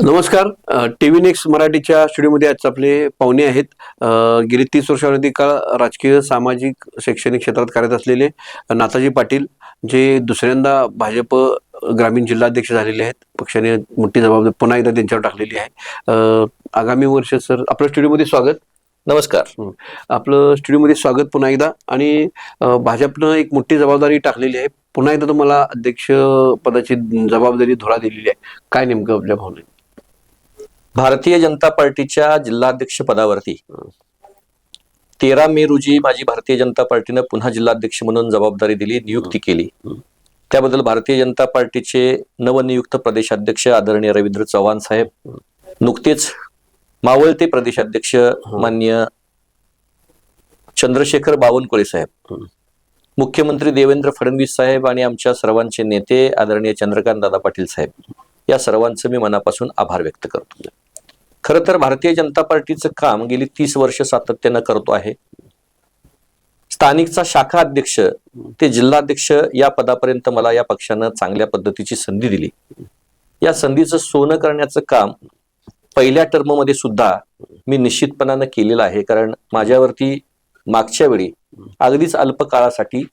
नमस्कार. T V next मराठीच्या स्टुडिओमध्ये आज आपले पाहुणे आहेत. गेली तीस वर्षावधी काळ राजकीय सामाजिक शैक्षणिक क्षेत्रात कार्यरत असलेले नाथाजी पाटील जे दुसऱ्यांदा भाजप ग्रामीण जिल्हाध्यक्ष झालेले आहेत. पक्षाने मोठी जबाबदारी पुन्हा एकदा त्यांच्यावर टाकलेली आहे. आगामी वर्ष सर आपलं स्टुडिओमध्ये स्वागत. नमस्कार. आपलं स्टुडिओमध्ये स्वागत पुन्हा एकदा. आणि भाजपनं एक मोठी जबाबदारी टाकलेली आहे. पुन्हा एकदा तुम्हाला अध्यक्ष पदाची जबाबदारी धुरा दिलेली आहे. काय नेमकं आपल्या भावना भारतीय जनता पार्टीच्या जिल्हाध्यक्ष पदावरती. तेरा मे रोजी माझी भारतीय जनता पार्टीनं पुन्हा जिल्हाध्यक्ष म्हणून जबाबदारी दिली नियुक्ती केली. त्याबद्दल भारतीय जनता पार्टीचे नवनियुक्त प्रदेशाध्यक्ष आदरणीय रवींद्र चव्हाण साहेब नुकतेच मावळते प्रदेशाध्यक्ष मान्य चंद्रशेखर बावनकुळे साहेब मुख्यमंत्री देवेंद्र फडणवीस साहेब आणि आमच्या सर्वांचे नेते आदरणीय चंद्रकांत दादा पाटील साहेब. या सर्वांचं मी मनापासून आभार व्यक्त करतो. खरं तर भारतीय जनता पार्टीचं काम गेली तीस वर्ष सातत्यानं करतो आहे. स्थानिकचा शाखा अध्यक्ष ते जिल्हाध्यक्ष या पदापर्यंत मला या पक्षानं चांगल्या पद्धतीची संधी दिली. या संधीचं सोनं करण्याचं काम पहिल्या टर्ममध्ये सुद्धा मी निश्चितपणानं केलेलं आहे. कारण माझ्यावरती मागच्या वेळी अगदीच अल्प काळासाठी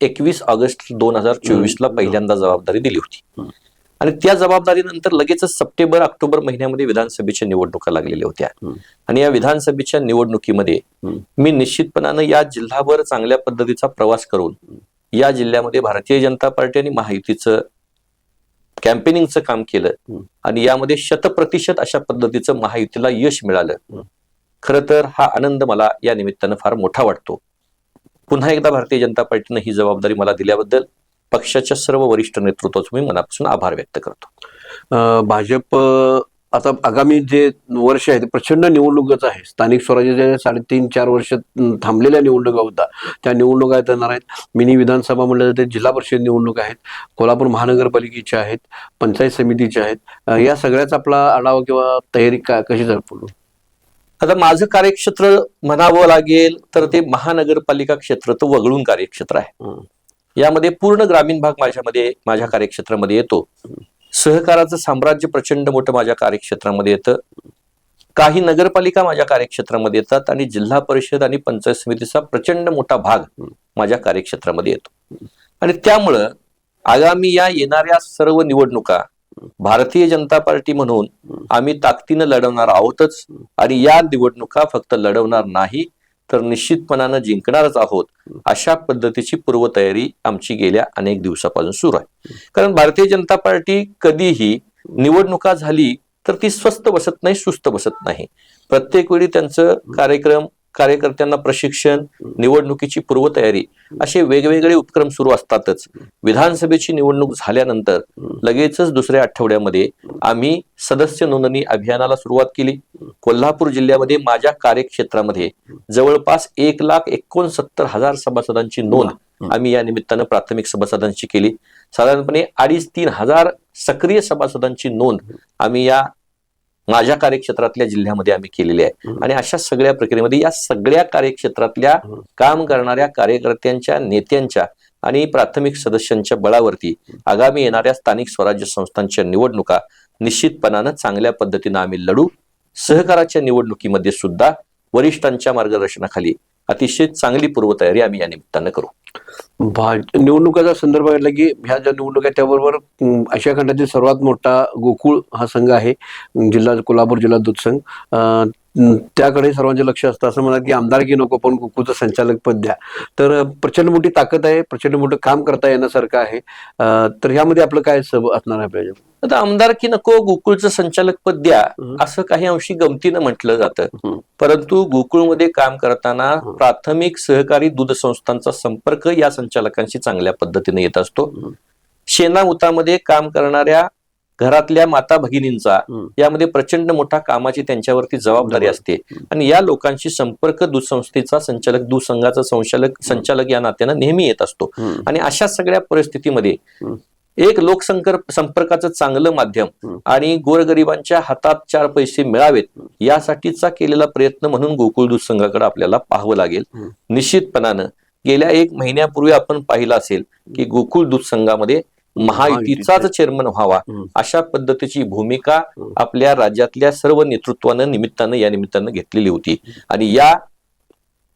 एकवीस ऑगस्ट दोन हजार चोवीस ला पहिल्यांदा जबाबदारी दिली होती. आणि त्या जबाबदारीनंतर लगेचच सप्टेंबर ऑक्टोबर महिन्यामध्ये विधानसभेच्या निवडणुका लागलेल्या होत्या. आणि या विधानसभेच्या निवडणुकीमध्ये मी निश्चितपणानं या जिल्हाभर चांगल्या पद्धतीचा प्रवास करून या जिल्ह्यामध्ये भारतीय जनता पार्टी आणि महायुतीचं कॅम्पेनिंगचं काम केलं आणि यामध्ये शतप्रतिशत अशा पद्धतीचं महायुतीला यश मिळालं. खरं तर हा आनंद मला या निमित्तानं फार मोठा वाटतो. पुन्हा एकदा भारतीय जनता पार्टीनं ही जबाबदारी मला दिल्याबद्दल पक्षाच्या सर्व वरिष्ठ नेतृत्वाचं मी मनापासून आभार व्यक्त करतो. भाजप आता आगामी जे वर्ष आहे ते प्रचंड निवडणुकच आहे. स्थानिक स्वराज्याच्या साडेतीन चार वर्ष थांबलेल्या निवडणुका होता त्या निवडणुका येणार आहेत. मिनी विधानसभा म्हणलं जाते जिल्हा परिषद निवडणूक आहेत. कोल्हापूर महानगरपालिकेच्या आहेत पंचायत समितीच्या आहेत. या सगळ्याचा आपला आढावा किंवा तयारी का कशी झाली आता माझं कार्यक्षेत्र म्हणावं लागेल तर ते महानगरपालिका क्षेत्र तर वगळून कार्यक्षेत्र आहे. यामध्ये पूर्ण ग्रामीण भाग माझ्यामध्ये माझ्या कार्यक्षेत्रामध्ये येतो. सहकाराचं साम्राज्य प्रचंड मोठं माझ्या कार्यक्षेत्रामध्ये येतं. काही नगरपालिका माझ्या कार्यक्षेत्रामध्ये येतात आणि जिल्हा परिषद आणि पंचायत समितीचा प्रचंड मोठा भाग माझ्या कार्यक्षेत्रामध्ये येतो. आणि त्यामुळं आगामी या येणाऱ्या सर्व निवडणुका भारतीय जनता पार्टी म्हणून आम्ही ताकदीनं लढवणार आहोतच आणि या निवडणुका फक्त लढवणार नाही तर निश्चितपणानं जिंकणारच आहोत अशा पद्धतीची पूर्वतयारी आमची गेल्या अनेक दिवसापासून सुरू आहे. कारण भारतीय जनता पार्टी कधीही निवडणुका झाली तर ती स्वस्त बसत नाही सुस्त बसत नाही. प्रत्येक वेळी त्यांचं कार्यक्रम कार्यकर्त्यांना प्रशिक्षण निवडणुकीची पूर्वतयारी असे वेगवेगळे उपक्रम सुरू असतातच. विधानसभेची निवडणूक झाल्यानंतर लगेचच दुसऱ्या आठवड्यामध्ये आम्ही सदस्य नोंदणी अभियानाला सुरुवात केली. कोल्हापूर जिल्ह्यामध्ये माझ्या कार्यक्षेत्रामध्ये जवळपास एक लाख एकोणसत्तर हजार सभासदांची नोंद आम्ही या निमित्तानं प्राथमिक सभासदांची केली. साधारणपणे अडीच तीन हजार सक्रिय सभासदांची नोंद आम्ही या माझ्या कार्यक्षेत्रातल्या जिल्ह्यामध्ये आम्ही केलेली आहे. आणि अशा सगळ्या प्रक्रियेमध्ये या सगळ्या कार्यक्षेत्रातल्या काम करणाऱ्या कार्यकर्त्यांच्या नेत्यांच्या आणि प्राथमिक सदस्यांच्या बळावरती आगामी येणाऱ्या स्थानिक स्वराज्य संस्थांच्या निवडणुका निश्चितपणानं चांगल्या पद्धतीनं आम्ही लढू. सहकाराच्या निवडणुकीमध्ये सुद्धा वरिष्ठांच्या मार्गदर्शनाखाली अतिशय चांगली पूर्वतयारी आम्ही या निमित्तानं करू. निवडणुकाचा संदर्भ घेतला की ह्या ज्या निवडणुका आहेत त्याबरोबर आशिया खंडातील सर्वात मोठा गोकुळ हा संघ आहे जिल्हा कोल्हापूर जिल्हा दूध संघ. अं, त्याकडे सर्वांचे लक्ष असतं. असं म्हणतात की आमदारकी नको पण गोकुळचं संचालक पद द्या. तर प्रचंड मोठी ताकद आहे प्रचंड मोठं काम करता येण्यासारखं आहे. तर ह्यामध्ये आपलं काय सब असणार आहे आपल्या आता आमदारकी नको गोकुळचं संचालक पद द्या असं काही अंशी गमतीनं म्हटलं जातं. परंतु गोकुळमध्ये काम करताना प्राथमिक सहकारी दूध संस्थांचा संपर्क या संचालकांशी चांगल्या पद्धतीने येत असतो. शेणा उतामध्ये काम करणाऱ्या घरातल्या माता भगिनींचा. यामध्ये प्रचंड मोठा कामाची त्यांच्यावरती जबाबदारी असते आणि या लोकांशी संपर्क दूध संस्थेचा संचालक दूध संघाचा संचालक संचालक या नात्यानं नेहमी येत असतो. आणि अशा सगळ्या परिस्थितीमध्ये. एक लोकसंकर संपर्काचं चांगलं माध्यम. आणि गोरगरिबांच्या हातात चार पैसे मिळावेत यासाठीचा केलेला प्रयत्न म्हणून गोकुळ दूध संघाकडे आपल्याला पाहावं लागेल. निश्चितपणानं गेल्या एक महिन्यापूर्वी आपण पाहिलं असेल की गोकुळ दूध संघामध्ये महायुतीचाच चेअरमन व्हावा. अशा पद्धतीची भूमिका. आपल्या राज्यातल्या सर्व नेतृत्वानं निमित्तानं या निमित्तानं घेतलेली होती. आणि या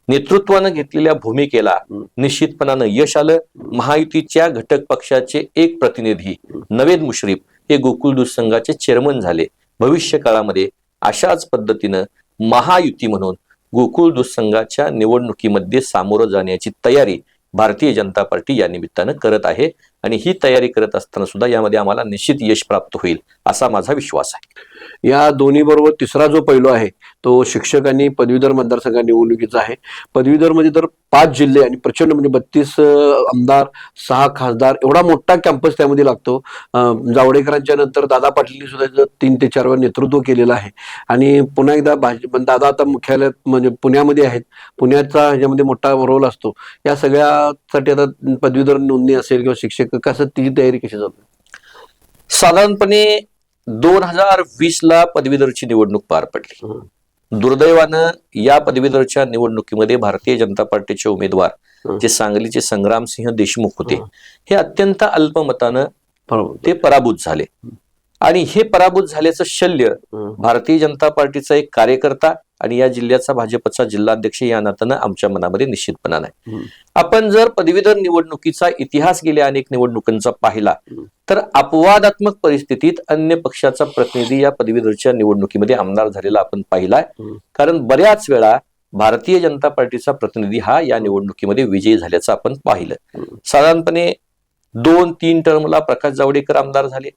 नेतृत्वानं घेतलेल्या भूमिकेला. निश्चितपणानं यश आलं. महायुतीच्या घटक पक्षाचे एक प्रतिनिधी नवेद मुश्रीफ हे गोकुळ दूध संघाचे चेअरमन झाले. भविष्य काळामध्ये अशाच पद्धतीनं महायुती म्हणून गोकुळ दूध संघाच्या निवडणुकीमध्ये सामोरं जाण्याची तयारी भारतीय जनता पार्टी या निमित्तानं करत आहे. आणि ही तयारी करत असताना सुद्धा यामध्ये आम्हाला निश्चित यश प्राप्त होईल असा माझा विश्वास आहे. या दोन्ही बरोबर तिसरा जो पैलू आहे तो शिक्षक आणि पदवीधर मतदारसंघ निवडणुकीचा आहे. पदवीधरमध्ये तर पाच जिल्हे आणि प्रचंड म्हणजे बत्तीस आमदार सहा खासदार एवढा मोठा कॅम्पस त्यामध्ये लागतो. जावडेकरांच्या नंतर दादा पाटीलनी सुद्धा तीन ते चार वेळा नेतृत्व केलेलं आहे. आणि पुन्हा एकदा दादा आता मुख्यालयात म्हणजे पुण्यामध्ये आहेत. पुण्याचा ह्याच्यामध्ये मोठा रोल असतो. या सगळ्यासाठी आता पदवीधर नोंदणी असेल किंवा शिक्षक कसं तिची तयारी कशी आहे? साधारणपणे दोन हजार वीस ला पदवीधरची निवडणूक पार पडली. दुर्दैवानं या पदवीधरच्या निवडणुकीमध्ये भारतीय जनता पार्टीचे उमेदवार. जे सांगलीचे संग्रामसिंह देशमुख होते हं. अत्यंत अल्पमतानं ते पराभूत झाले आणि हे पराभूत झाल्याचं शल्य. भारतीय जनता पार्टीचा एक कार्यकर्ता आणि या जिल्ह्याचा भाजपचा जिल्हाध्यक्ष या नात्यानं आमच्या मनामध्ये निश्चितपणा नाही. आपण जर पदवीधर निवडणुकीचा इतिहास गेल्या अनेक निवडणुकांचा पाहिला. तर अपवादात्मक परिस्थितीत अन्य पक्षाचा प्रतिनिधी या पदवीधरच्या निवडणुकीमध्ये आमदार झालेला आपण पाहिलाय. कारण बऱ्याच वेळा भारतीय जनता पार्टीचा प्रतिनिधी हा या निवडणुकीमध्ये विजयी झाल्याचं आपण पाहिलं. साधारणपणे दोन तीन टर्मला प्रकाश जावडेकर आमदार झाले.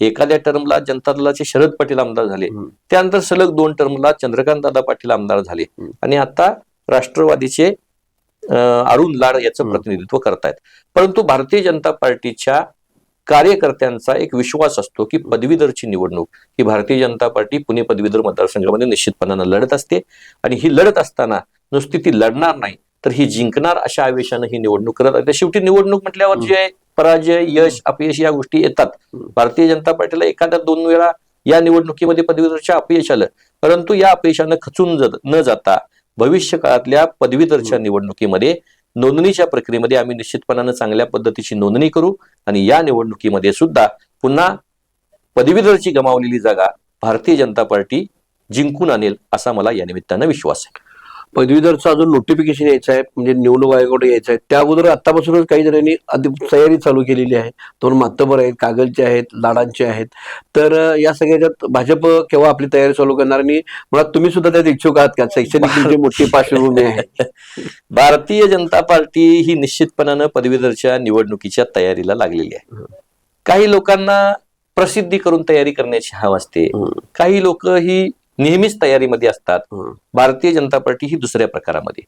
एखाद्या टर्मला जनता दलाचे शरद पटेल आमदार झाले. त्यानंतर सलग दोन टर्मला चंद्रकांत दादा पाटील आमदार झाले. आणि आता राष्ट्रवादीचे अरुण लाड याचं. प्रतिनिधित्व करतायत परंतु भारतीय जनता पार्टीच्या कार्यकर्त्यांचा एक विश्वास असतो की पदवीधरची निवडणूक ही भारतीय जनता पार्टी पुणे पदवीधर मतदारसंघामध्ये निश्चितपणानं लढत असते आणि ही लढत असताना नुसती ती लढणार नाही तर ही जिंकणार अशा आवेशानं ही निवडणूक करत आहे शेवटी निवडणूक म्हटल्यावर जे पराजय यश अपयश या गोष्टी येतात. भारतीय जनता पार्टीला एखाद्या दोन वेळा या निवडणुकीमध्ये पदवीधरच्या अपयश आलं. परंतु या अपयशानं खचून न जाता भविष्य काळातल्या पदवीधरच्या निवडणुकीमध्ये नोंदणीच्या प्रक्रियेमध्ये आम्ही निश्चितपणानं चांगल्या पद्धतीची नोंदणी करू आणि या निवडणुकीमध्ये सुद्धा पुन्हा पदवीधरची गमावलेली जागा भारतीय जनता पार्टी जिंकून आणेल असा मला या निमित्तानं विश्वास आहे. पदवीधरचं अजून नोटिफिकेशन यायचं आहे म्हणजे निवडणूक आयोगाकडे यायचं आहे. त्या अगोदर आतापासूनच काही जणांनी तयारी चालू केलेली आहे. दोन मातबर आहेत कागलचे आहेत लाडांचे आहेत. तर या सगळ्याच्यात भाजप केव्हा आपली तयारी चालू करणार आणि मला तुम्ही सुद्धा त्यात इच्छुक आहात का? शैक्षणिक मोठी पार्श्वभूमी आहे. भारतीय जनता पार्टी ही निश्चितपणानं पदवीधरच्या निवडणुकीच्या तयारीला लागलेली आहे. काही लोकांना प्रसिद्धी करून तयारी करण्याची हव असते. काही लोक ही नेहमीच तयारीमध्ये असतात भारतीय जनता पार्टी ही दुसऱ्या प्रकारामध्ये.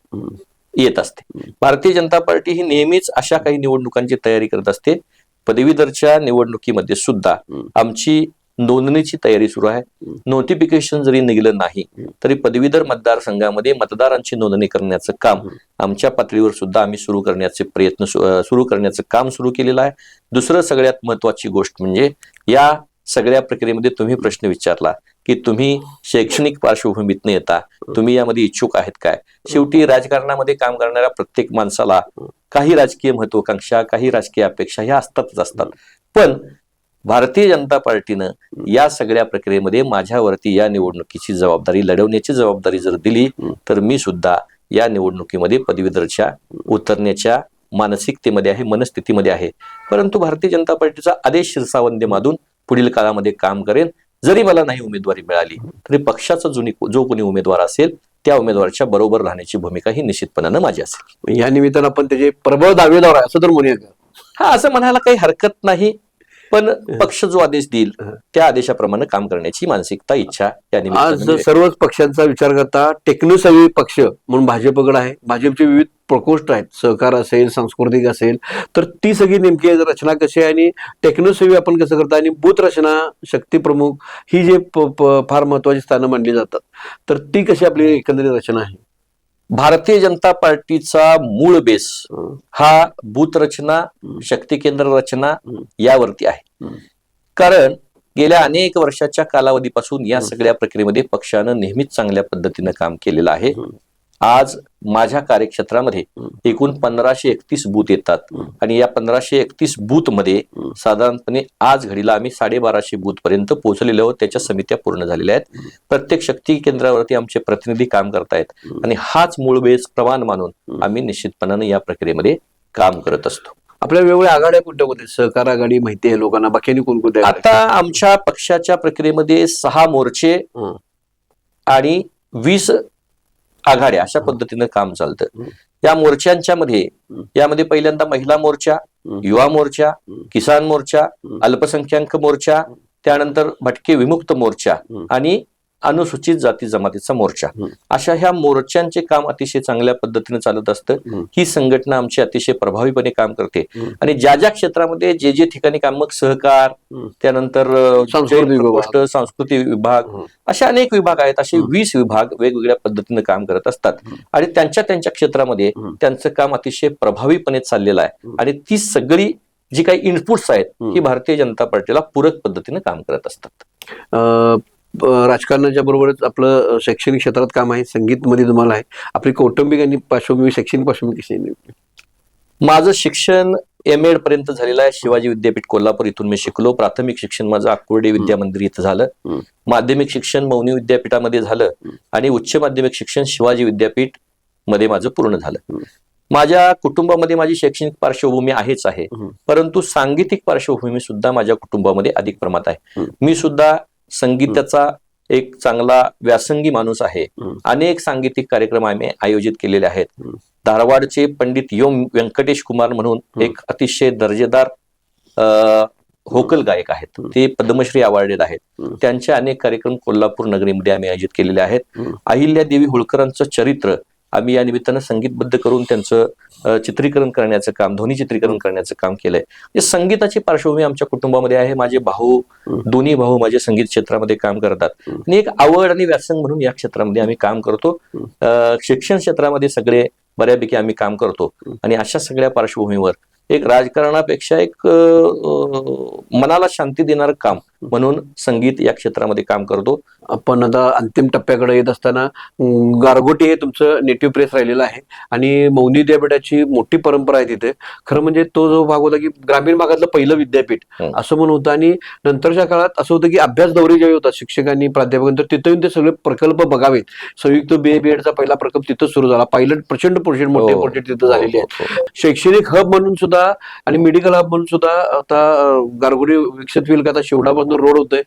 येत असते भारतीय जनता पार्टी ही नेहमीच अशा काही निवडणुकांची तयारी करत असते पदवीधरच्या निवडणुकीमध्ये सुद्धा. आमची नोंदणीची तयारी सुरू आहे. नोटिफिकेशन जरी निघलं नाही. तरी पदवीधर मतदारसंघामध्ये मतदारांची नोंदणी करण्याचं काम. आमच्या पातळीवर सुद्धा आम्ही सुरू करण्याचे प्रयत्न सुरू करण्याचं काम सुरू केलेलं आहे दुसरं सगळ्यात महत्वाची गोष्ट म्हणजे या सगळ्या प्रक्रियेमध्ये तुम्ही प्रश्न विचारला की तुम्ही शैक्षणिक पार्श्वभूमीतनं येता तुम्ही यामध्ये इच्छुक आहेत काय? शेवटी राजकारणामध्ये काम करणाऱ्या प्रत्येक माणसाला काही राजकीय महत्वाकांक्षा काही राजकीय अपेक्षा ह्या असतातच असतात. पण भारतीय जनता पार्टीनं या सगळ्या प्रक्रियेमध्ये माझ्यावरती या निवडणुकीची जबाबदारी लढवण्याची जबाबदारी जर दिली तर मी सुद्धा या निवडणुकीमध्ये पदवीधरच्या उतरण्याच्या मानसिकतेमध्ये आहे मनस्थितीमध्ये आहे. परंतु भारतीय जनता पार्टीचा आदेश शिरसावंदे पुढील काळामध्ये काम करेन जरी मला नाही उमेदवारी मिळाली तरी पक्षाचा जुनी जो कोणी उमेदवार असेल त्या उमेदवाराच्या बरोबर राहण्याची भूमिका ही निश्चितपणानं माझी असेल. या निमित्तानं आपण त्याचे प्रबळ दावेदार आहे असं तर म्हणूया का? हा असं म्हणायला काही हरकत नाही. पण पक्ष जो आदेश देईल त्या आदेशाप्रमाणे काम करण्याची मानसिकता इच्छा या आज निमित्तानं सर्वच पक्षांचा विचार करता टेक्नोसवी पक्ष म्हणून भाजपकडे आहे. भाजपचे विविध प्रकोष्ठ आहेत. सहकार असेल सांस्कृतिक असेल तर ती सगळी नेमकी रचना कशी आहे आणि टेक्नोसेवी आपण कसं करता आणि बूथ रचना शक्ती प्रमुख ही जे फार महत्वाची स्थानं मानली जातात. तर ती कशी आपली एकंदरीत रचना आहे? भारतीय जनता पार्टीचा मूळ बेस हं, बूथ रचना शक्ती केंद्र रचना यावरती आहे हं. कारण गेल्या अनेक वर्षाच्या कालावधीपासून या. सगळ्या प्रक्रियेमध्ये पक्षानं नेहमीच चांगल्या पद्धतीनं काम केलेलं आहे. आज माझ्या कार्यक्षेत्रामध्ये. एकूण पंधराशे एकतीस बूथ येतात. आणि या पंधराशे एकतीस बूथमध्ये. साधारणपणे आज घडीला आम्ही साडेबाराशे बूथ पर्यंत पोहोचलेलो आहोत त्याच्या समित्या पूर्ण झालेल्या आहेत प्रत्येक शक्ती केंद्रावरती आमचे प्रतिनिधी काम करतायत. आणि हाच मूळ बेस प्रमाण मानून. आम्ही निश्चितपणाने या प्रक्रियेमध्ये काम करत असतो आपल्या वेगवेगळ्या आघाड्या कोणत्या कोणत्या सहकार आघाडी माहिती आहे लोकांना बाकी कोणकोणत्या आता आमच्या पक्षाच्या प्रक्रियेमध्ये सहा मोर्चे. आणि वीस आघाड्या अशा पद्धतीनं काम चालतं. या मोर्चांच्या मध्ये. यामध्ये पहिल्यांदा महिला मोर्चा. युवा मोर्चा. किसान मोर्चा. अल्पसंख्याक मोर्चा त्यानंतर भटके विमुक्त मोर्चा. आणि अनुसूचित जाती जमातीचा मोर्चा. अशा ह्या मोर्चांचे काम अतिशय चांगल्या पद्धतीने चालत असतं हं. संघटना आमची अतिशय प्रभावीपणे काम करते. आणि ज्या ज्या क्षेत्रामध्ये जे जे ठिकाणी काम मग सहकार. त्यानंतर सांस्कृतिक विभाग. असे अनेक विभाग आहेत असे. वीस विभाग वेगवेगळ्या पद्धतीने काम करत असतात. आणि त्यांच्या त्यांच्या क्षेत्रामध्ये. त्यांचं काम अतिशय प्रभावीपणे चाललेलं आहे. आणि ती सगळी जी काही इनपुट्स आहेत हं. ही भारतीय जनता पार्टीला पूरक पद्धतीने काम करत असतात राजकारणाच्या बरोबरच आपलं शैक्षणिक क्षेत्रात काम आहे संगीत मध्ये तुम्हाला आहे आपली कौटुंबिक आणि पार्श्वभूमी शैक्षणिक पार्श्वभूमी? माझं शिक्षण एम एड पर्यंत झालेलं आहे शिवाजी विद्यापीठ कोल्हापूर इथून मी शिकलो प्राथमिक शिक्षण माझं आकुर्डे विद्या मंदिर इथं झालं. माध्यमिक शिक्षण मौनी विद्यापीठामध्ये झालं. आणि उच्च माध्यमिक शिक्षण शिवाजी विद्यापीठमध्ये माझं पूर्ण झालं. माझ्या कुटुंबामध्ये माझी शैक्षणिक पार्श्वभूमी आहेच आहे. परंतु सांगीतिक पार्श्वभूमी सुद्धा माझ्या कुटुंबामध्ये अधिक प्रमाणात आहे. मी सुद्धा संगीताचा एक चांगला व्यासंगी माणूस आहे. अनेक सांगीतिक कार्यक्रम आम्ही आयोजित केलेले आहेत. धारवाडचे पंडित योम व्यंकटेश कुमार म्हणून. एक अतिशय दर्जेदार अ, व्होकल गायक आहेत. ते पद्मश्री अवॉर्डेड आहेत. त्यांचे अनेक कार्यक्रम कोल्हापूर नगरीमध्ये आम्ही आयोजित केलेले आहेत. अहिल्या देवी होळकरांचं चरित्र आम्ही या निमित्तानं संगीतबद्ध करून त्यांचं चित्रीकरण करण्याचं काम ध्वनी चित्रीकरण करण्याचं काम केलंय म्हणजे संगीताची पार्श्वभूमी आमच्या कुटुंबामध्ये आहे माझे भाऊ. दोन्ही भाऊ माझे संगीत क्षेत्रामध्ये काम करतात. आणि एक आवड आणि व्यासंग म्हणून या क्षेत्रामध्ये आम्ही काम करतो शिक्षण क्षेत्रामध्ये सगळे बऱ्यापैकी आम्ही काम करतो. आणि अशा सगळ्या पार्श्वभूमीवर एक राजकारणापेक्षा एक मनाला शांती देणारं काम म्हणून संगीत या क्षेत्रामध्ये काम करतो आपण आता अंतिम टप्प्याकडे येत असताना गारगोटी हे तुमचं नेटिव्ह प्रेस राहिलेलं आहे आणि मौनी विद्यापीठाची मोठी परंपरा आहे तिथे खरं म्हणजे तो जो भाग होता की ग्रामीण भागातलं पहिलं विद्यापीठ हं. असं म्हणून होतं आणि नंतरच्या काळात असं होतं की अभ्यास दौरे ज्यावेळी होतात शिक्षकांनी प्राध्यापकांनी तिथं येऊन ते सगळे प्रकल्प बघावेत संयुक्त बी बी एडचा पहिला प्रकल्प तिथं सुरू झाला पायलट प्रचंड प्रोजेक्ट मोठे हो. प्रोजेक्ट तिथं झालेले आहेत हो, हो, हो. शैक्षणिक हब म्हणून सुद्धा आणि मेडिकल हब म्हणून सुद्धा आता अं, गारगोडी विकसित होईल का आता शेवटापासून रोड होतोय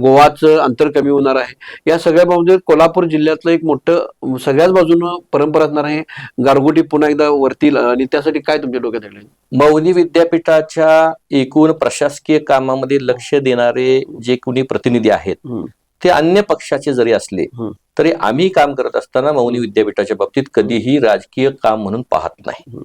गोवाचं अंतर कमी होणार आहे या सगळ्या बाबतीत कोल्हापूर जिल्ह्यातलं एक मोठं सगळ्याच बाजूनं परंपरा असणार आहे गारगोटी पुन्हा एकदा वरतील आणि त्यासाठी काय तुमच्या डोक्यात आहे मौनी विद्यापीठाच्या एकूण प्रशासकीय कामामध्ये लक्ष देणारे जे कोणी प्रतिनिधी आहेत. ते अन्य पक्षाचे जरी असले. तरी आम्ही काम करत असताना मौनी विद्यापीठाच्या बाबतीत कधीही राजकीय काम म्हणून पाहत नाही.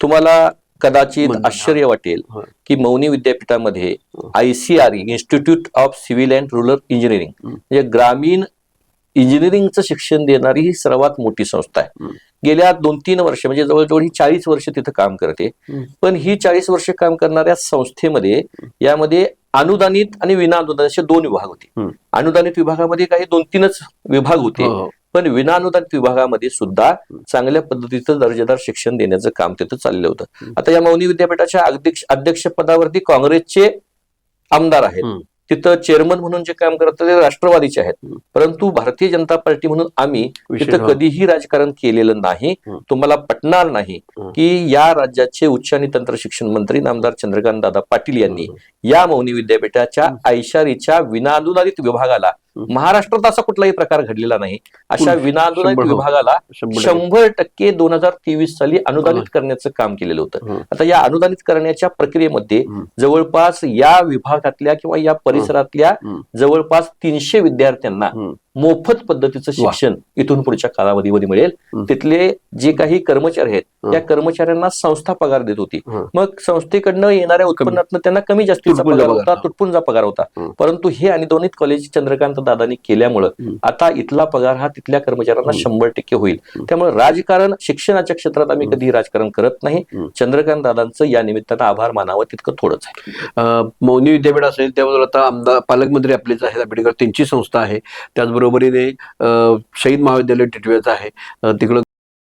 तुम्हाला कदाचित म्हणजे, आश्चर्य वाटेल. की मौनी विद्यापीठामध्ये. ICR institute of civil and rural engineering. म्हणजे ग्रामीण इंजिनिअरिंगचं शिक्षण देणारी ही सर्वात मोठी संस्था आहे. गेल्या दोन तीन वर्ष म्हणजे जवळजवळ ही चाळीस वर्ष तिथं काम करते. पण ही चाळीस वर्ष काम करणाऱ्या संस्थेमध्ये यामध्ये अनुदानित आणि विनाअनुदानित असे दोन विभाग होते. अनुदानित विभागामध्ये काही दोन तीनच विभाग होते हो, हो. पण विनाअनुदानित विभागामध्ये सुद्धा चांगल्या पद्धतीचं दर्जेदार शिक्षण देण्याचं काम तिथं चाललं होतं. आता या मौनी विद्यापीठाच्या अध्यक्ष अध्यक्षपदावरती काँग्रेसचे आमदार आहेत. तिथं चेअरमन म्हणून जे काम करतात ते राष्ट्रवादीचे आहेत. परंतु भारतीय जनता पार्टी म्हणून आम्ही तिथं. कधीही राजकारण केलेलं नाही. तुम्हाला पटणार नाही. की या राज्याचे उच्च आणि तंत्र शिक्षण मंत्री नामदार चंद्रकांत दादा पाटील यांनी. या मौनी विद्यापीठाच्या. ऐशारीच्या विनाअनुदानित विभागाला. महाराष्ट्रात असा कुठलाही प्रकार घडलेला नाही अशा विनाअनुदानित हो. विभागाला शंभर टक्के. दोन हजार तेवीस साली अनुदानित करण्याचं काम केलेलं होतं. आता या अनुदानित करण्याच्या प्रक्रियेमध्ये. जवळपास या विभागातल्या किंवा या परिसरातल्या. जवळपास तीनशे विद्यार्थ्यांना. मोफत पद्धतीचं शिक्षण इथून पुढच्या कालावधीमध्ये मिळेल. तिथले जे काही कर्मचारी आहेत. त्या कर्मचाऱ्यांना संस्था पगार देत होती. मग संस्थेकडनं येणाऱ्या उत्पन्नातनं त्यांना कमी जास्तीचा पगार. होता तुटपुंजा पगार होता. परंतु हे अनुदानित कॉलेज चंद्रकांत दादानी केल्यामुळं. आता इथला पगार हा तिथल्या कर्मचाऱ्यांना. शंभर टक्के होईल. त्यामुळे राजकारण शिक्षणाच्या क्षेत्रात आम्ही. कधी राजकारण करत नाही. चंद्रकांत दादांचं या निमित्तानं आभार मानावं तितकं थोडंच आहे मौनी विद्यापीठ असेल त्याबद्दल आता आमदार पालकमंत्री आपलेच आहेत आंबेडकर त्यांची संस्था आहे त्याचबरोबर बरोबरीने शहीद महाविद्यालय टिटव्याचं आहे तिकडं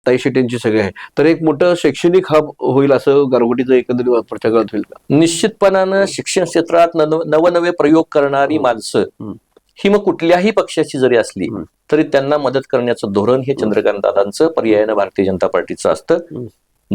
ताई शेट्यांची सगळे आहे. तर एक मोठं शैक्षणिक हब होईल असं गारगोटीचं एकंदरीत वापरच्या काळात होईल का? निश्चितपणानं शिक्षण क्षेत्रात नव- नवनवे प्रयोग करणारी माणसं. ही. मग कुठल्याही पक्षाची जरी असली. तरी त्यांना मदत करण्याचं धोरण हे चंद्रकांत दादांचं पर्यायानं भारतीय जनता पार्टीचं असतं.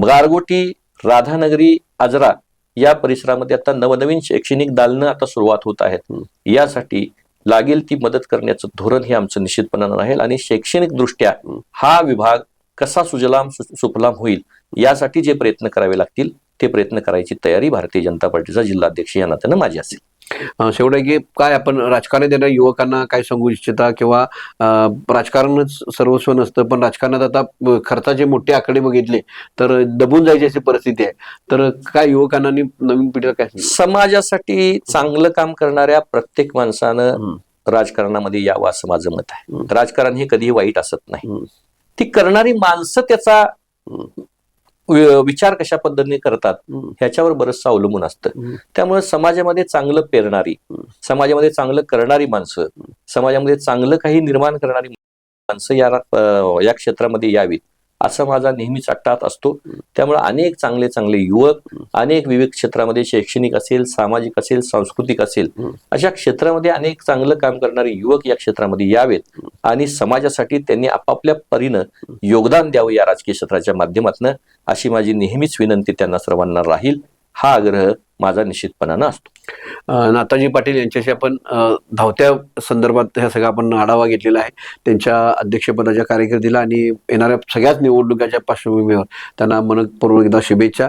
गारगोटी राधानगरी आजरा या परिसरामध्ये आता नवनवीन शैक्षणिक दालनं आता सुरुवात होत आहेत. यासाठी लागेल ती मदत करण्याचं धोरण हे आमचं निश्चितपणानं राहील आणि शैक्षणिक दृष्ट्या हा विभाग कसा सुजलाम सुफलाम होईल यासाठी जे प्रयत्न करावे लागतील ते प्रयत्न करायची तयारी भारतीय जनता पार्टीचा जिल्हाध्यक्ष या नात्यानं माझी असेल. शेवटी की काय आपण राजकारणात येणाऱ्या युवकांना काय सांगू इच्छिता किंवा राजकारणच सर्वस्व नसतं पण राजकारणात आता खर्चाचे मोठे आकडे बघितले तर दबून जायची अशी परिस्थिती आहे तर काय युवकांना नवीन पिढीला काय? समाजासाठी चांगलं काम करणाऱ्या प्रत्येक माणसानं. राजकारणामध्ये यावं असं माझं मत आहे. राजकारण हे कधीही वाईट असत नाही. ती करणारी माणसं त्याचा विचार कशा पद्धतीने करतात. ह्याच्यावर बरंचसं अवलंबून असतं. त्यामुळे समाजामध्ये चांगलं पेरणारी. समाजामध्ये चांगलं करणारी माणसं समाजामध्ये चांगलं काही निर्माण करणारी माणसं या या क्षेत्रामध्ये यावीत असा माझा नेहमीच अट्टात असतो त्यामुळे अनेक चांगले चांगले युवक अनेक विविध क्षेत्रामध्ये शैक्षणिक असेल सामाजिक असेल सांस्कृतिक असेल. अशा क्षेत्रामध्ये अनेक चांगलं काम करणारे युवक या क्षेत्रामध्ये यावेत आणि समाजासाठी त्यांनी आपापल्या परीनं योगदान द्यावं या राजकीय क्षेत्राच्या माध्यमातून अशी माझी नेहमीच विनंती त्यांना सर्वांना राहील. हा आग्रह माझा निश्चितपणानं असतो. नाताजी पाटील यांच्याशी आपण धावत्या संदर्भात ह्या सगळा आपण आढावा घेतलेला आहे. त्यांच्या अध्यक्षपदाच्या कारकिर्दीला आणि येणाऱ्या सगळ्याच निवडणुकाच्या पार्श्वभूमीवर त्यांना मनपूर्वक एकदा शुभेच्छा.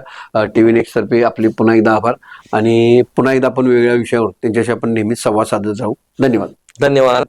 टी व्ही नेक्स्ट तर्फे आपली पुन्हा एकदा आभार. आणि पुन्हा एकदा आपण वेगळ्या विषयावर त्यांच्याशी आपण नेहमीच संवाद साधत जाऊ. धन्यवाद. धन्यवाद.